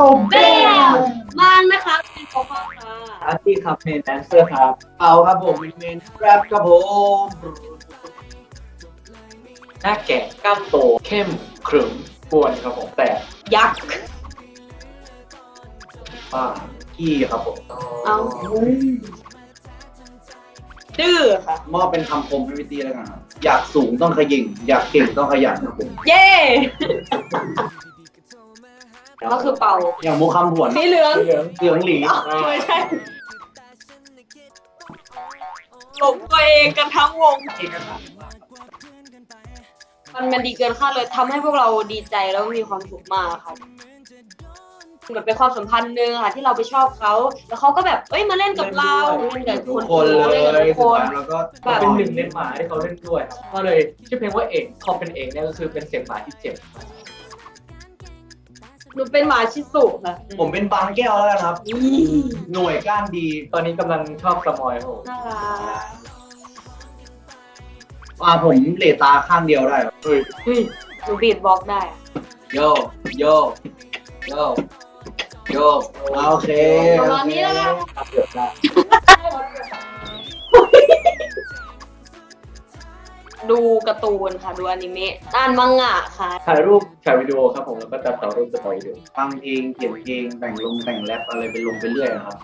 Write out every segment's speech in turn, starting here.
วเบลมางนะคะเป็นโคข้อค่ะอาร์ตี้ครับเมนแดนเซอร์ครับ เอาครับผมเมนแรปครับผมหน้าแก่กล้ามโตเข้มขรึมกวนครับผมแต่ยักษ์ป้ากี้ครับผมเอาดื้อค่ะมอบเป็นคำคมให้พี่ตี้แล้วกันครับอยากสูงต้องขยิงอยากเก่งต้องขยันครับผม เย่ ก็คือเป่าอย่างมุกคำผวนสีเหลืองเหลืองเหลืองหลีไม่ใช่หลงตัวเองกันทั้งวง มันมันดีเกินคาดเลยทำให้พวกเราดีใจแล้วมีความสุขมากครับเหมือนเป็นความสัมพันธ์หนึ่งค่ะที่เราไปชอบเขา แล้วเขาก็แบบเอ้ยมาเล่นกับเราเล่นกับทุคกนคนเลเล่นกับยทุกคนแล้วก็แบบเป็นหนึ่งในหมาที่เขาเล่นด้วยครับก็เลยชื่อเพลงว่าเอกพอเป็นเอกเนี่ยก็คือเป็นเสียงหมาที่เจ็บ หนูเป็นหมาชิสุค่ะผมเป็นบางแก้วแล้วกันครับ หน่วยก้านดี ตอนนี้กำลังชอบสมอยครับผมน่ารักอ่าผมเหลตาข้างเดียวได้ครับเฮ้ยเฮ้ยหนูบีดบล็อกได้อะโยโยโยโยโอเคประมาณนี้แล้วกัน ครับเกือบได้ดู การ์ตูนค่ะ ดูอนิเมะอ่านมังงะค่ะ ถ่ายรูปถ่ายวิดีโอครับผมแล้วก็ตัดต่อรูปตัดต่อวิดีโอฟังเพลงเขียนเพลงแต่งลงแต่งแรปอะไรไปลงไปเรื่อยนะครับ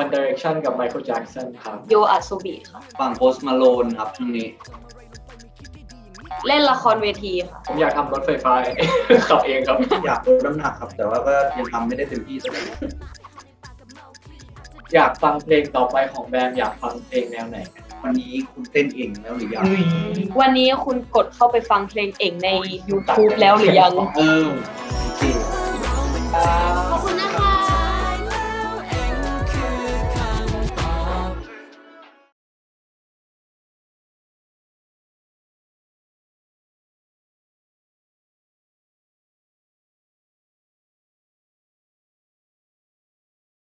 One Direction กับ Michael Jackson ครับโยอัตโซบิค่ะฝั่งโพสมาโลนครับช่วงนี้ เล่นละครเวทีค่ะ ผมอยากทำรถไฟฟ้า ขับเองครับ อยากลดน้ำหนักครับ แต่ว่าก็ยังทำไม่ได้เต็มที่สักทีอยากฟังเพลงต่อไปของแบรนด์อยากฟังเพลงแนวไหน วันนี้คุณเต้นเองแล้วหรือยังวันนี้คุณกดเข้าไปฟังเพลงเองใน YouTube แล้วหรือยัง เออ